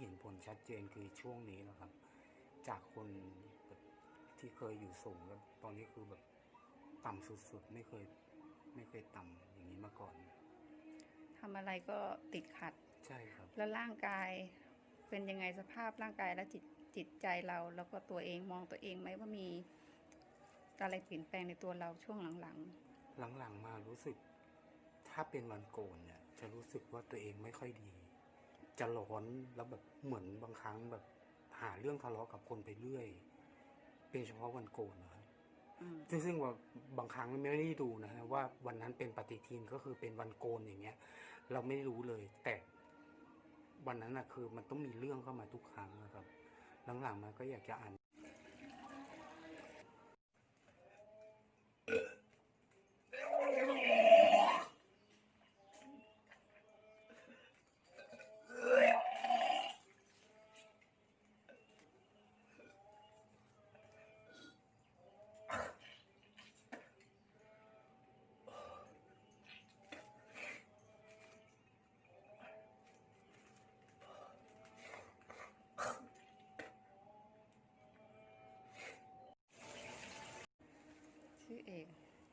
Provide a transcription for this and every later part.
ที่เห็นผลชัดเจนคือช่วงนี้แล้วครับ จากคนแบบที่เคยอยู่สูงแล้วตอนนี้คือแบบต่ำสุดๆ ไม่เคย ไม่เคยต่ำอย่างนี้มาก่อน ทำอะไรก็ติดขัด ใช่ครับ แล้วร่างกายเป็นยังไงสภาพร่างกายและจิตจิตใจเรา แล้วก็ตัวเองมองตัวเองไหมว่ามีอะไรเปลี่ยนแปลงในตัวเราช่วงหลังหลังๆมารู้สึก ถ้าเป็นวันโกนเนี่ยจะรู้สึกว่าตัวเองไม่ค่อยดี จะร้อนแล้วแบบเหมือนบางครั้งแบบหาเรื่องทะเลาะกับคนไปเรื่อย เป็นเฉพาะวันโกนนะครับๆอืมซึ่งซึ่งว่าบางครั้งไม่ได้ดูนะฮะว่าวันนั้นเป็นปฏิทินก็คือเป็นวันโกนอย่างเงี้ย เราไม่รู้เลย แต่วันนั้นนะคือมันต้องมีเรื่องเข้ามาทุกครั้งนะครับ หลังๆมาก็อยากจะอ่าน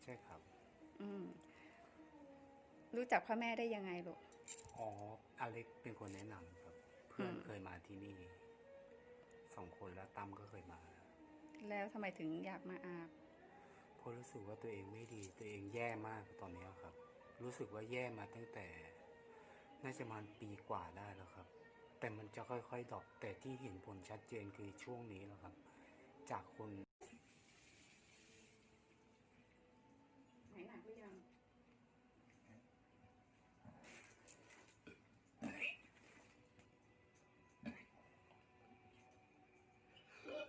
ช่ครับ อืม รู้จักพ่อแม่ได้ยังไงลูก อ๋ออเล็กเป็นคนแนะนำครับ เพื่อนอืมเคยมาที่นี่สองคนแล้วตั้มก็เคยมา แล้วทำไมถึงอยากมาอาบเพราะรู้สึกว่าตัวเองไม่ดี ตัวเองแย่มากตอนนี้ครับ รู้สึกว่าแย่มาตั้งแต่ น่าจะประมาณปีกว่าได้แล้วครับ แต่มันจะค่อยๆดรอปแต่ที่เห็นผลชัดเจนคือช่วงนี้แล้วครับ จากคนไหน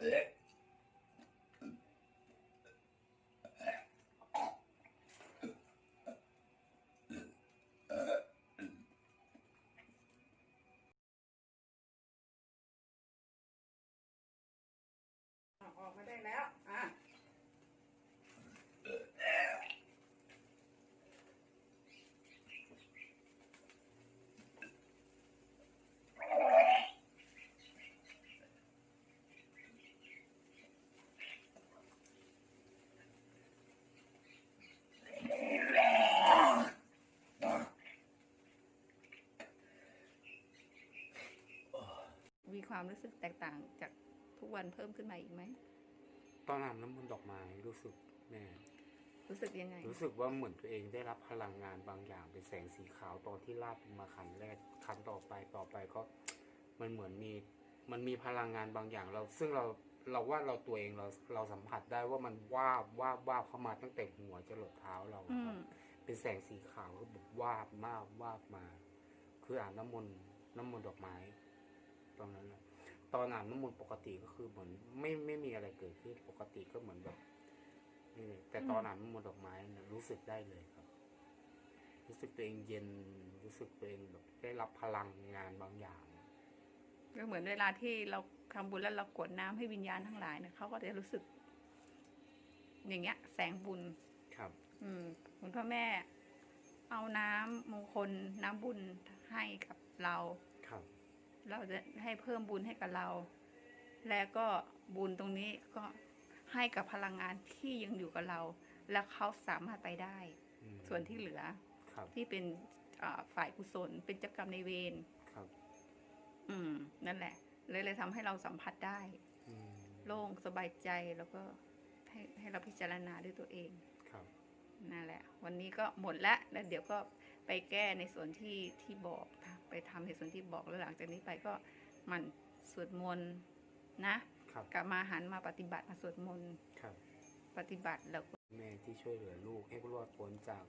Yeah. ความรู้สึกแตกต่างจากทุกวันเพิ่มขึ้นมาอีกไหมตอนอาบน้ำมนต์ดอกไม้รู้สึกแน่รู้สึกยังไง รู้สึกว่าเหมือนตัวเองได้รับพลังงานบางอย่างเป็นแสงสีขาวตอนที่ลาดมาขันแรกขันต่อไปต่อไปก็มันเหมือนมีมันมีพลังงานบางอย่างเรา ซึ่งเราเราว่าเราตัวเองเราเราสัมผัสได้ว่ามันวาบวาบวาบเข้ามาตั้งแต่หัวจรดเท้าเราอืครัมบเป็นแสงสีขาวก็แบบวาบมากวาบมา คืออาบน้ำมนต์น้ำมนต์ดอกไม้ตอนนั้นนะ ตอนอาบน้ำมนต์ปกติก็คือเหมือนไม่ไม่มีอะไรเกิดขึ้นปกติก็เหมือนแบบนี่เลยแต่ตอนอาบน้ำมนต์ดอกไม้นะรู้สึกได้เลยครับ รู้สึกตัวเองเย็นรู้สึกตัวเองแบบได้รับพลังงานบางอย่าง ก็เหมือนเวลาที่เราทำบุญแล้วเรากรวดน้ำให้วิญญาณทั้งหลายเนี่ยเขาก็จะรู้สึก อย่างเงี้ย แสงบุญ ครับ อืมคุณพ่อแม่ เอาน้ำมงคลน้ำบุญให้กับเราครับ เราจะให้เพิ่มบุญให้กับเรา และก็บุญตรงนี้ก็ให้กับพลังงานที่ยังอยู่กับเรา และเขาสามารถไปได้อืมส่วนที่เหลือครับที่เป็นอ่าฝ่ายกุศลเป็นเจ้ากรรมในายเวรครับ อืม นั่นแหละ เลยเลยทำให้เราสัมผัสได้อืมโล่งสบายใจแล้วก็ให้ให้เราพิจารณาด้วยตัวเอง ครับนั่นแหละ วันนี้ก็หมดแล้วแล้วเดี๋ยวก็ ไปแก้ในส่วนที่ที่บอกนะไปทำในส่วนที่บอกแล้วหลังจากนี้ไปก็หมันสวดมนต์นะครับกลับมาหันมาปฏิบัติมาสวดมนต์ครับปฏิบัติแล้วก็แม่ที่ช่วยเหลือลูกให้รอดพ้นจาก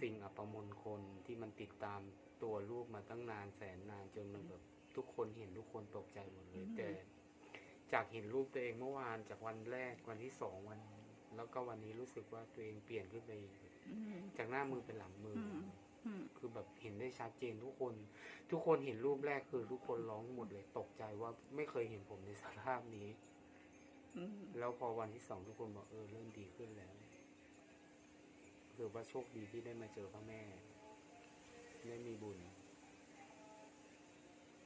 สิ่งอัปมงคลที่มันติดตามตัวลูกมาตั้งนานแสนนานจนมันแบบทุกคนเห็นทุกคนตกใจหมดเลยแต่จากเห็นรูปตัวเองเมื่อวานจากวันแรกวันที่สองวัน แล้วก็วันนี้รู้สึกว่าตัวเองเปลี่ยนขึ้นไปอีกอืมจากหน้ามือเป็นหลังมืออมอืมคือแบบเห็นได้ชัดเจนทุกคน ทุกคนเห็นรูปแรกคือทุกคนร้องหมดเลยตกใจว่าไม่เคยเห็นผมในสภาพนี้อืมแล้วพอวันที่สองทุกคนบอกเออเริ่มดีขึ้นแล้วคือว่าโชคดีที่ได้มาเจอพ่อแม่ ได้มีบุญ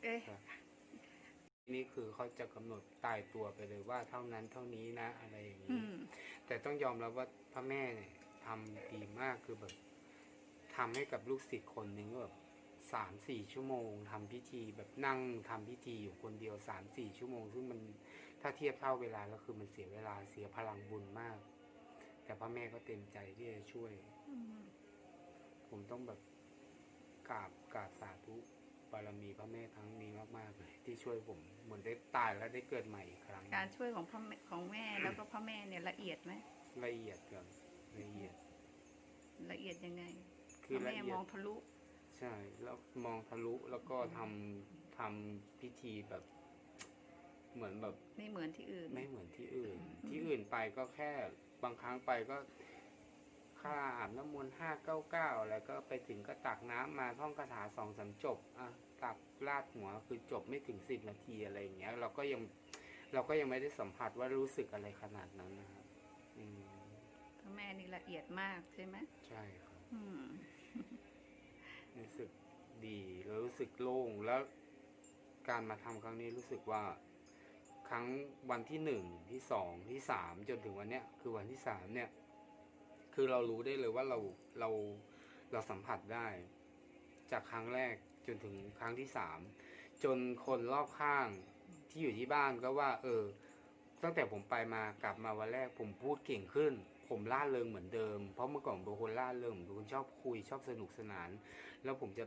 เอ๊ะนี่คือเขาจะกำหนดตายตัวไปเลยว่าเท่านั้นเท่านี้นะ อะไรอย่างอืนี้ม แต่ต้องยอมรับว่าพระแม่เนี่ยทำดีมากคือแบบทำให้กับลูกศิษย์คนหนึ่งแบบสามสี่ชั่วโมงทำพิธีแบบนั่งทำพิธีอยู่คนเดียวสามสี่ชั่วโมง ซึ่งมันถ้าเทียบเท่าเวลาแล้วคือมันเสียเวลาเสียพลังบุญมาก แต่พระแม่ก็เต็มใจที่จะช่วยอืมผมต้องแบบกราบกราบสาธุ บารมีพระแม่ทั้งนี้มากๆเลยที่ช่วยผมเหมือนได้ตายแล้วได้เกิดใหม่อีกครั้งการช่วยของพ่อแม่ของแม่แล้วก็พ่อแม่เนี่ยละเอียดไหมละเอียดครับละเอียด ละเอียดยังไงคือพ่อละแม่เอีมยอดงทะลุ ใช่ แล้วมองทะลุแล้วก็ทำทำพิธีแบบ เหมือนแบบ ไม่เหมือนที่อื่น ไม่เหมือนที่อื่นอืมที่อื่นไปก็แค่บางครั้งไปก็ ค่าอาบน้ำมนต์ห้าเก้าเก้าแล้วก็ไปถึงก็ตักน้ำมาท่องคาถาสองสามจบอะตักลาดหัวคือจบไม่ถึงสิบนาทีอะไรอย่างเงี้ย เราก็ยังเราก็ยังไม่ได้สัมผัสว่ารู้สึกอะไรขนาดนั้นนะครับอืมพ่อแม่นี่ละเอียดมากใช่ไหมใช่ครับอืม รู้สึกดีแล้วรู้สึกโล่งแล้วการมาทำครั้งนี้รู้สึกว่า ครั้งวันที่หนึ่งที่สองที่สามจนถึงวันเนี้ยคือวันที่สามเนี่ย คือเรารู้ได้เลยว่าเราเราเราสัมผัสได้ จากครั้งแรกจนถึงครั้งที่สามจนคนรอบข้างที่อยู่ที่บ้านก็ว่า เออ ตั้งแต่ผมไปมากลับมาวันแรกผมพูดเก่งขึ้น ผมล่าเริงเหมือนเดิม เพราะเมื่อก่อนผมเป็นคนล่าเริงผมเป็นคนชอบคุยชอบสนุกสนาน แล้วผมจะ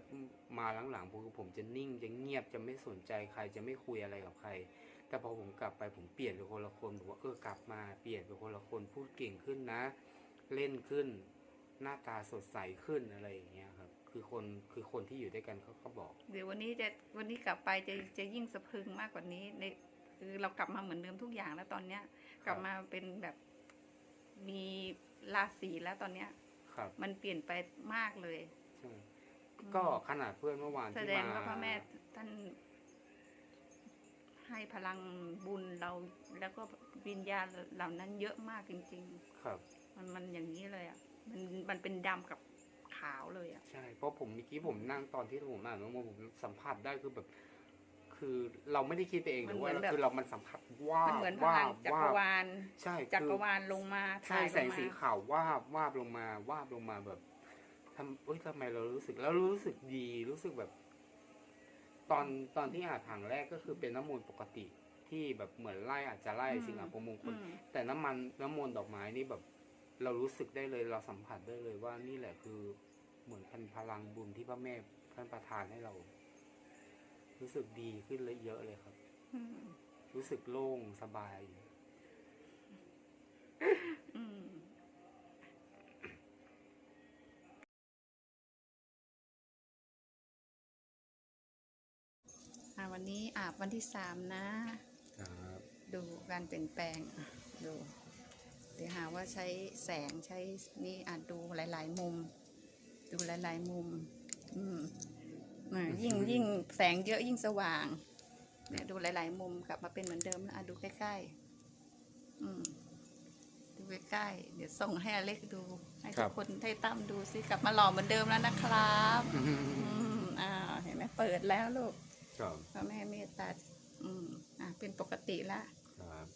มาหลังๆผมผมจะนิ่งจะเงียบจะไม่สนใจใครจะไม่คุยอะไรกับใคร แต่พอผมกลับไปผมเปลี่ยนเป็นคนละคนผมว่าเออกลับมาเปลี่ยนเป็นคนละคนพูดเก่งขึ้นนะ เล่นขึ้น หน้าตาสดใสขึ้นอะไรอย่างเงี้ยครับ คือคนคือคนที่อยู่ด้วยกันเขาก็บอก เดี๋ยววันนี้จะวันนี้กลับไปจะจะยิ่งสะพรึงมากกว่านี้ในคือเรากลับมาเหมือนเดิมทุกอย่างแล้วตอนเนี้ย กลับมาเป็นแบบมีราศีแล้วตอนเนี้ยครับ มันเปลี่ยนไปมากเลยใช่ก็ขนาดเพื่อนเมื่อวานแสที่ดงมาว่าพระแม่ท่านให้พลังบุญเราแล้วก็วิญญาณเหล่านั้นเยอะมากจริงครับๆ มันมันอย่างนี้เลยอะ มันมันเป็นดำกับขาวเลยอะ ใช่ เพราะผมเมื่อกี้ผมนั่งตอนที่ผมอ่านน้องโมผมสัมผัสได้คือแบบ คือเราไม่ได้คิดไปเองหรือว่าคือเรามันสัมผัสว่ามันบเหมือนพว่าลังบจักว่ารบวาลใช่จักคืรอวาลลงมาใช่ถ่ายแสลงงมาสีขาววาบวาบลงมาวาบลงมาแบบทำเอ้ยทำไมเรารู้สึกแล้วรู้สึกดีรู้สึกแบบ ตอนตอนที่อาบถังแรกก็คือเป็นน้ำมนต์ปกติที่แบบเหมือนไล่อาจจะไล่อืมสิ่งอัปมงคล อืม แต่น้ำมันน้ำมนต์ดอกไม้นี่แบบ เรารู้สึกได้เลยเราสัมผัสได้เลยว่านี่แหละคือเหมือนพันพลังบุญที่พระแม่ท่านประทานให้เรา รู้สึกดีขึ้นเลยเยอะเลยครับอืมรู้สึกโล่งสบายอืมอะวันนี้อาบวันที่สามนะครับดูการเปลี่ยนแปลงอะดู เดี๋ยวหาว่าใช้แสงใช้นี่อะดูหลาย ๆ มุม ดูหลาย ๆ มุม อืมอะยิ่งยิ่งแสงเยอะยิ่งสว่าง เนี่ยดูหลาย ๆ มุมกลับมาเป็นเหมือนเดิมนะอะดูใกล้ๆอืมดูใกล้ๆเดี๋ยวส่งให้อเล็กดู ให้ครัทุบกคนให้ตั้มดูสิกลับมาหล่อเหมือนเดิมแล้วนะครับอืมอ่าเห็นไหมเปิดแล้วลูกครับพระแม่เมตตาอืมอะเป็นปกติแล้วครับ